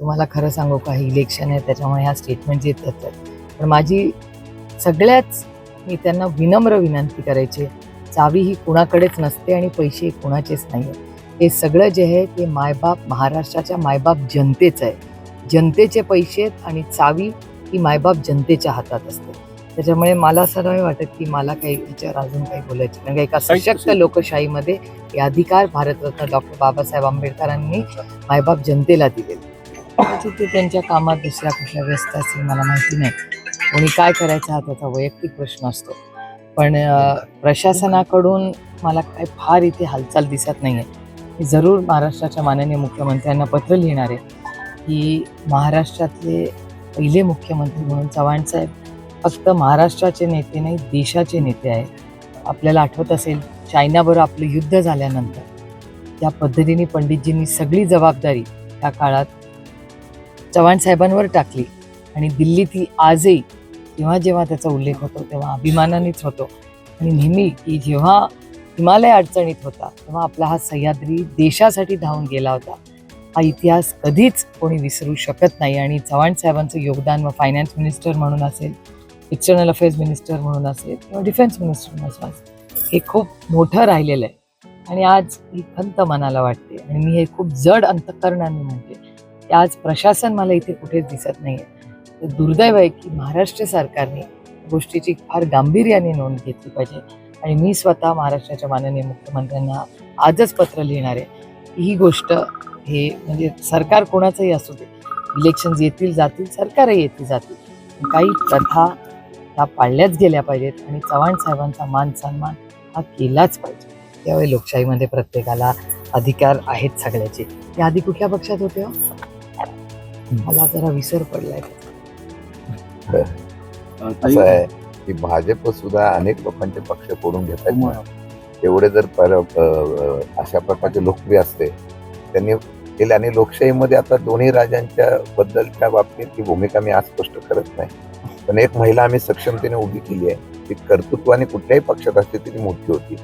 तुम्हाला खरं सांगू का? हे इलेक्शन आहे त्याच्यामुळे ह्या स्टेटमेंट येत आहेत पण माझी सगळ्याच मी त्यांना विनम्र विनंती करायची आहे. चावी ही कुणाकडेच नसते आणि पैसे कुणाचेच नाही आहेत हे सगळं जे आहे ते मायबाप महाराष्ट्राच्या मायबाप जनतेचं आहे. जनतेचे पैसे आहेत आणि चावी ही मायबाप जनतेच्या हातात असते. त्याच्यामुळे मला असं नाही वाटत की मला काही याच्यावर अजून काही बोलायचं कारण का एका सशक्त लोकशाहीमध्ये हे अधिकार भारतरत्न डॉक्टर बाबासाहेब आंबेडकरांनी मायबाप जनतेला दिलेले कदाचित ते त्यांच्या कामात दुसऱ्या कुठल्या व्यस्त असतील मला माहिती नाही. कोणी काय करायचं हा त्याचा वैयक्तिक प्रश्न असतो. पण प्रशासनाकडून मला काय फार इथे हालचाल दिसत नाही आहे मी जरूर महाराष्ट्राच्या माननीय मुख्यमंत्र्यांना पत्र लिहिणार आहे की महाराष्ट्रातले पहिले मुख्यमंत्री म्हणून चव्हाण साहेब फक्त महाराष्ट्राचे नेते नाही देशाचे नेते आहेत आपल्याला आठवत असेल चायनाबरोबर आपलं युद्ध झाल्यानंतर. त्या पद्धतीने पंडितजींनी सगळी जबाबदारी त्या काळात चव्हाण साहेबांवर टाकली. आणि दिल्लीत ही आजही जेव्हा जेव्हा त्याचा उल्लेख होतो तेव्हा अभिमानानेच होतो. आणि नेहमी की जेव्हा हिमालय अडचणीत होता तेव्हा आपला हा सह्याद्री देशासाठी धावून गेला होता. हा इतिहास कधीच कोणी विसरू शकत नाही. आणि चव्हाण साहेबांचं योगदान व फायनान्स मिनिस्टर म्हणून असेल एक्सटर्नल अफेअर्स मिनिस्टर म्हणून असेल किंवा डिफेन्स मिनिस्टर म्हणून असेल हे खूप मोठं राहिलेलं आहे. आणि आज ही खंत मनाला वाटते. आणि मी हे खूप जड अंतकरणाने म्हणते. आज प्रशासन मला इथे कुठेच दिसत नाही आहे दुर्दैव आहे की महाराष्ट्र सरकारने गोष्टीची फार गांभीर्याने नोंद घेतली पाहिजे. आणि मी स्वतः महाराष्ट्राच्या माननीय मुख्यमंत्र्यांना आजच पत्र लिहिणार आहे. ही गोष्ट हे म्हणजे सरकार कोणाचंही असू दे. इलेक्शन येतील जातील सरकारही येतील जातील. काही प्रथा ह्या पाळल्याच गेल्या पाहिजेत आणि चव्हाण साहेबांचा मान सन्मान हा केलाच पाहिजे. त्यावेळी लोकशाहीमध्ये प्रत्येकाला अधिकार आहेत सगळ्याचे. ते आधी कुठल्या पक्षात होते हो? मला जरा विसर पडलाय. असं आहे की भाजप सुद्धा अनेक लोकांचे पक्ष फोडून घेतात. ना. एवढे जर अशा प्रकारचे लोकप्रिय असते त्यांनी केले आणि लोकशाहीमध्ये आता दोन्ही राजांच्या बद्दलच्या बाबतीत ती भूमिका मी आज स्पष्ट करत नाही. पण एक महिला आम्ही सक्षमतेने उभी केली आहे. ती कर्तृत्वाने कुठल्याही पक्षात असते ती मोठी होती.